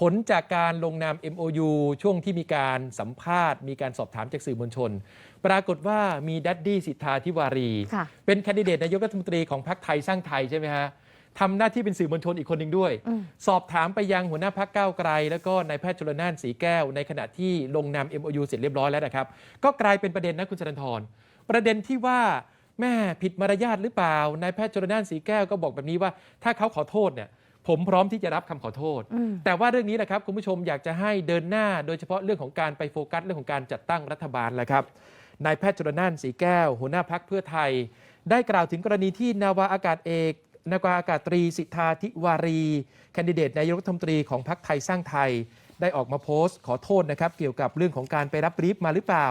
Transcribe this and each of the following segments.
ผลจากการลงนาม MOU ช่วงที่มีการสัมภาษณ์ มีการสอบถามจากสื่อมวลชน ปรากฏว่ามีดัดดี้สิทธาธิวารี ค่ะ เป็นแคนดิเดตนายกรัฐมนตรีของพรรคไทยสร้างไทยใช่ไหมฮะทำหน้าที่เป็นสื่อมวลชนอีกคนหนึ่งด้วย อืม สอบถามไปยังหัวหน้าพักก้าวไกล แล้วก็นายแพทย์ชลนานสีแก้ว ในขณะที่ลงนาม MOU เสร็จเรียบร้อยแล้วนะครับ ก็กลายเป็นประเด็นนะคุณชนันทรประเด็นที่ว่าแม่ผิดมารยาทหรือเปล่านายแพทย์ชลนานสีแก้วก็บอกแบบนี้ว่า ถ้าเขาขอโทษเนี่ย ผมพร้อมที่จะรับคำขอโทษอืมแต่ว่าเรื่องนี้นะครับคุณผู้ชมอยากจะให้เดินหน้า โดยเฉพาะเรื่องของการไปโฟกัสเรื่องของการจัดตั้งรัฐบาลแหละครับนายแพทย์ชลนานสีแก้ว หัวหน้าพักเพื่อไทย ได้กล่าวถึงกรณีที่นาวาอากาศเอกนาวาอากาศตรีสิทธาธิวารีแคนดิเดตนายกรัฐมนตรีของพรรคไทยสร้างไทย ได้ออกมาโพสต์ขอโทษนะครับเกี่ยวกับเรื่องของการไปรับบรีฟมาหรือเปล่า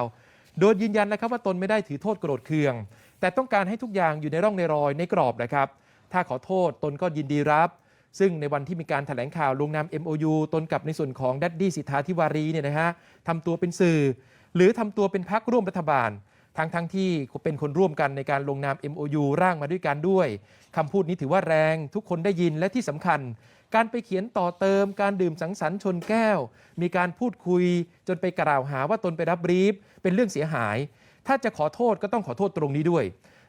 โดยยืนยันนะครับว่าตนไม่ได้ถือโทษโกรธเคือง แต่ต้องการให้ทุกอย่างอยู่ในร่องในรอยในกรอบนะครับ ถ้าขอโทษตนก็ยินดีรับ ซึ่งในวันที่มีการแถลงข่าวลงนาม MOU ตนกับในส่วนของดัดดี้สิทธาธิวารีเนี่ยนะฮะทำตัวเป็นสื่อ หรือทำตัวเป็นพักร่วมรัฐบาล ทั้งทั้งที่เป็นคนร่วมกันในการลงนาม MOU ร่างมาด้วยกันด้วยคำพูดนี้ถือว่าแรงทุกคนได้ยินและที่สำคัญ การไปเขียนต่อเติม การดื่มสังสรรค์ชนแก้ว มีการพูดคุย จนไปกล่าวหาว่าตนไปรับบรีฟเป็นเรื่องเสียหาย ถ้าจะขอโทษก็ต้องขอโทษตรงนี้ด้วย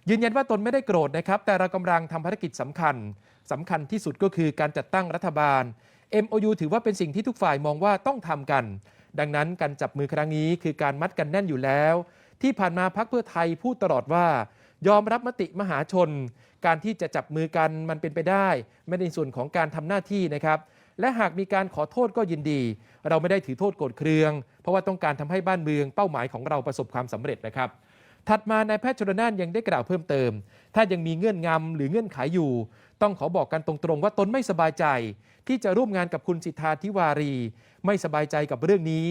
ยืนยันว่าตนไม่ได้โกรธนะครับ แต่เรากำลังทำภารกิจสำคัญสำคัญที่สุดก็คือการจัดตั้งรัฐบาล MOU ถือว่าเป็นสิ่งที่ทุกฝ่ายมองว่าต้องทำกัน ดังนั้นการจับมือครั้งนี้คือการมัดกันแน่นอยู่แล้ว ที่ผ่านมาพักเพื่อไทยพูดตลอดว่า ยอมรับมติมหาชน การที่จะจับมือกันมันเป็นไปได้ ไม่ในส่วนของการทำหน้าที่นะครับและหากมีการขอโทษก็ยินดี เราไม่ได้ถือโทษโกรธเคือง เพราะว่าต้องการทำให้บ้านเมืองเป้าหมายของเราประสบความสำเร็จนะครับ ถัดมานายแพทย์ชนน่านยังได้กล่าวเพิ่มเติม ถ้ายังมีเงื่อนงำหรือเงื่อนไขอยู่ ต้องขอบอกกันตรงๆ ว่าตนไม่สบายใจ ที่จะร่วมงานกับคุณสิทธาธิวารี ไม่สบายใจกับเรื่องนี้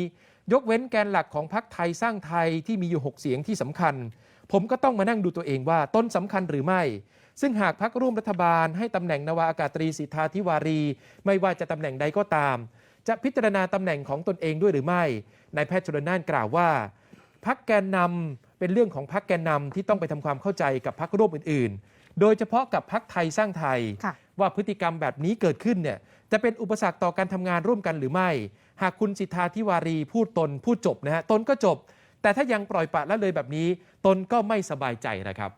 ยกเว้นแกนหลักของพรรคไทยสร้างไทยที่มีอยู่ 6 เสียงที่สำคัญ ผมก็ต้องมานั่งดูตัวเองว่าต้นสำคัญหรือไม่ ซึ่งหากพักร่วมรัฐบาล ให้ตำแหน่งนาวาอากาศตรีสิทธาธิวารี ไม่ว่าจะตำแหน่งใดก็ตาม จะพิจารณาตำแหน่งของตนเองด้วยหรือไม่นายแพทย์ชลน่านกล่าวว่าพักแกนนำ เป็นเรื่องของพักแกนนำที่ต้องไปทำความเข้าใจกับพักร่วมอื่น ๆ โดยเฉพาะกับพักไทยสร้างไทยค่ะว่าพฤติกรรมแบบนี้เกิดขึ้นเนี่ยจะเป็นอุปสรรคต่อการทำงานร่วมกันหรือไม่ หากคุณสิทธาธิวารีพูดตนพูดจบนะฮะตนก็จบ แต่ถ้ายังปล่อยปละละเลยแบบนี้ ตนก็ไม่สบายใจนะครับ